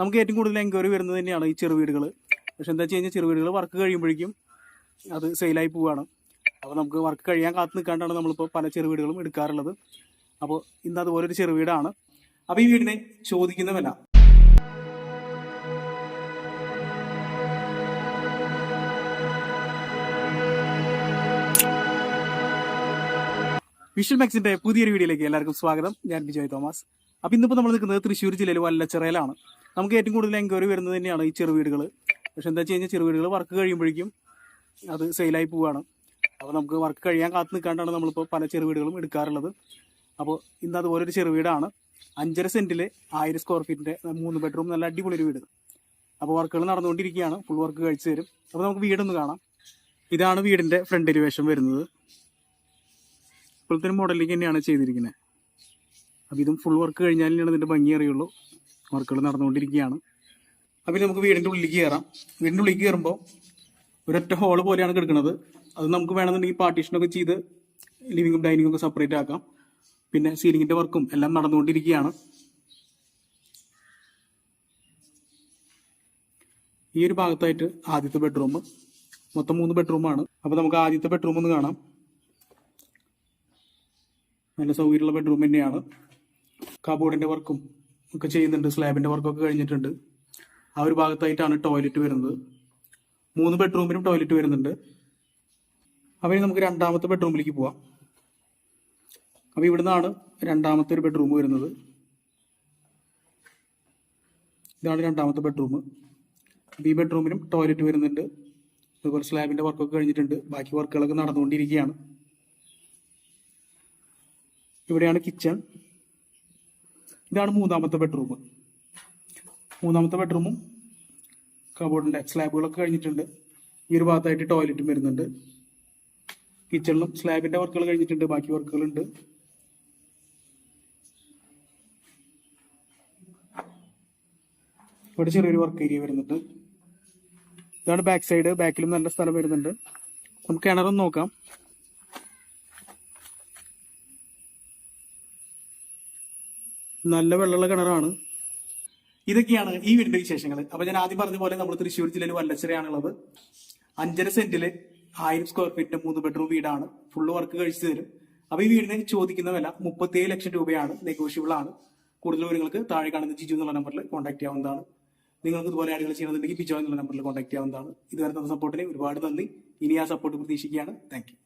നമുക്ക് ഏറ്റവും കൂടുതൽ എൻക്വയറി വരുന്നത് തന്നെയാണ് ഈ ചെറുവീടുകൾ പക്ഷെ എന്താ വെച്ച് കഴിഞ്ഞാൽ ചെറുവീടുകൾ വർക്ക് കഴിയുമ്പോഴേക്കും അത് സെയിലായി പോവുകയാണ് അപ്പോൾ നമുക്ക് വർക്ക് കഴിയാൻ കാത്തു നിൽക്കാണ്ടാണ് നമ്മളിപ്പോൾ പല ചെറുവീടുകളും എടുക്കാറുള്ളത്. അപ്പോൾ ഇന്ന് അതുപോലെ ഒരു ചെറുവീടാണ്. അപ്പോൾ ഈ വീടിനെ ചോദിക്കുന്നവല്ല വിഷ്വൽ മാക്സിന്റെ പുതിയൊരു വീഡിയോയിലേക്ക് എല്ലാവർക്കും സ്വാഗതം. ഞാൻ ബിജോയ് തോമസ്. അപ്പോൾ ഇന്നിപ്പോൾ നമ്മൾ നിൽക്കുന്നത് തൃശ്ശൂർ ജില്ലയിൽ വല്ലച്ചിറയിലാണ്. നമുക്ക് ഏറ്റവും കൂടുതൽ എൻക്വയറി വരുന്നത് തന്നെയാണ് ഈ ചെറുവീടുകൾ പക്ഷെ എന്താ വെച്ച് കഴിഞ്ഞാൽ ചെറുവീടുകൾ വർക്ക് കഴിയുമ്പോഴേക്കും അത് സെയിലായി പോവുകയാണ് അപ്പോൾ നമുക്ക് വർക്ക് കഴിയാൻ കാത്തു നിൽക്കാണ്ടാണ് നമ്മളിപ്പോൾ പല ചെറുവീടുകളും എടുക്കാറുള്ളത്. അപ്പോൾ ഇന്ന് അതുപോലെ ഒരു ചെറുവീടാണ്. അഞ്ചര സെന്റിൽ ആയിരം സ്ക്വയർ ഫീറ്റിന്റെ മൂന്ന് ബെഡ്റൂം നല്ല അടിപൊളി ഒരു വീട്. അപ്പോൾ വർക്കുകൾ നടന്നുകൊണ്ടിരിക്കുകയാണ്. ഫുൾ വർക്ക് കഴിച്ചു തരും അപ്പോൾ നമുക്ക് വീടൊന്ന് കാണാം. ഇതാണ് വീടിന്റെ ഫ്രണ്ട് എലിവേഷൻ വരുന്നത്. ഇപ്പോഴത്തെ മോഡലിലേക്ക് തന്നെയാണ് ചെയ്തിരിക്കുന്നത്. അപ്പോൾ ഇതും ഫുൾ വർക്ക് കഴിഞ്ഞാലാണ് ഇതിന്റെ ഭംഗി അറിയുള്ളൂ. വർക്കുകൾ നടന്നുകൊണ്ടിരിക്കുകയാണ്. അപ്പോൾ നമുക്ക് വീടിന്റെ ഉള്ളിലേക്ക് കയറാം വീടിന്റെ ഉള്ളിലേക്ക് കയറുമ്പോൾ ഒരൊറ്റ ഹോൾ പോലെയാണ് കിടക്കുന്നത്. അത് നമുക്ക് വേണമെന്നുണ്ടെങ്കിൽ പാർട്ടീഷനൊക്കെ ചെയ്ത് ലിവിങ്ങും ഡൈനിങ്ങും ഒക്കെ സെപ്പറേറ്റ് ആക്കാം. പിന്നെ സീലിങ്ങിന്റെ വർക്കും എല്ലാം നടന്നുകൊണ്ടിരിക്കുകയാണ്. ഈ ഒരു ഭാഗത്തായിട്ട് ആദ്യത്തെ ബെഡ്റൂം മൊത്തം മൂന്ന് ബെഡ്റൂമാണ് അപ്പോൾ നമുക്ക് ആദ്യത്തെ ബെഡ്റൂം ഒന്ന് കാണാം. നല്ല സൗകര്യമുള്ള ബെഡ്റൂം തന്നെയാണ്. കബോർഡിന്റെ വർക്കും ഒക്കെ ചെയ്യുന്നുണ്ട് സ്ലാബിന്റെ വർക്കൊക്കെ കഴിഞ്ഞിട്ടുണ്ട്. ആ ഒരു ഭാഗത്തായിട്ടാണ് ടോയ്ലറ്റ് വരുന്നത്. മൂന്ന് ബെഡ്റൂമിനും ടോയ്ലറ്റ് വരുന്നുണ്ട്. അപ്പോൾ ഇനി നമുക്ക് രണ്ടാമത്തെ ബെഡ്റൂമിലേക്ക് പോവാം. അപ്പോൾ ഇവിടുന്നാണ് രണ്ടാമത്തെ ഒരു ബെഡ്റൂം വരുന്നത്. ഇതാണ് രണ്ടാമത്തെ ബെഡ്റൂം അപ്പോൾ ഈ ബെഡ്റൂമിനും ടോയ്ലറ്റ് വരുന്നുണ്ട്. അതുപോലെ സ്ലാബിന്റെ വർക്കൊക്കെ കഴിഞ്ഞിട്ടുണ്ട്. ബാക്കി വർക്കുകളൊക്കെ നടന്നുകൊണ്ടിരിക്കുകയാണ്. ഇവിടെയാണ് കിച്ചൺ ഇതാണ് മൂന്നാമത്തെ ബെഡ്റൂം മൂന്നാമത്തെ ബെഡ്റൂമും കബോർഡിന്റെ സ്ലാബുകളൊക്കെ കഴിഞ്ഞിട്ടുണ്ട്. ഈ ഒരു ഭാഗത്തായിട്ട് ടോയ്ലറ്റും വരുന്നുണ്ട്. കിച്ചണിലും സ്ലാബിന്റെ വർക്കുകൾ കഴിഞ്ഞിട്ടുണ്ട്. ബാക്കി വർക്കുകളുണ്ട് ഇവിടെ ചെറിയൊരു വർക്ക് ഏരിയ വരുന്നുണ്ട്. ഇതാണ് ബാക്ക് സൈഡ് ബാക്കിലും നല്ല സ്ഥലം വരുന്നുണ്ട്. നമുക്ക് കിണറും നോക്കാം. നല്ല വെള്ളമുള്ള കിണറാണ്. ഇതൊക്കെയാണ് ഈ വീടിന്റെ വിശേഷങ്ങൾ അപ്പൊ ഞാൻ ആദ്യം പറഞ്ഞ പോലെ നമ്മൾ തൃശ്ശൂർ ജില്ലയിൽ വല്ലച്ചിറയാണുള്ളത്. അഞ്ചര സെന്റിൽ ആയിരം സ്ക്വയർ ഫീറ്റ് മൂന്ന് ബെഡ്റൂം വീടാണ്. ഫുള്ള് വർക്ക് കഴിച്ചു തരും. അപ്പൊ ഈ വീടിന് ചോദിക്കുന്ന വില മുപ്പത്തിയേഴ് ലക്ഷം രൂപയാണ്. നെഗോഷ്യബിൾ ആണ്. കൂടുതൽ വിവരങ്ങൾക്ക് താഴെ കാണുന്ന ജിജു എന്നുള്ള നമ്പറിൽ കോൺടാക്ട് ചെയ്യാവുന്നതാണ്. നിങ്ങൾക്ക് ഇതുപോലെ ആളുകൾ ചെയ്യണമെന്നുണ്ടെങ്കിൽ ബിജോ എന്നുള്ള നമ്പറിൽ കോൺടാക്ട് ചെയ്യാവുന്നതാണ്. ഇതുവരെ തന്ന സപ്പോർട്ടിന് ഒരുപാട് നന്ദി. ഇനി ആ സപ്പോർട്ട് പ്രതീക്ഷിക്കുകയാണ്. താങ്ക്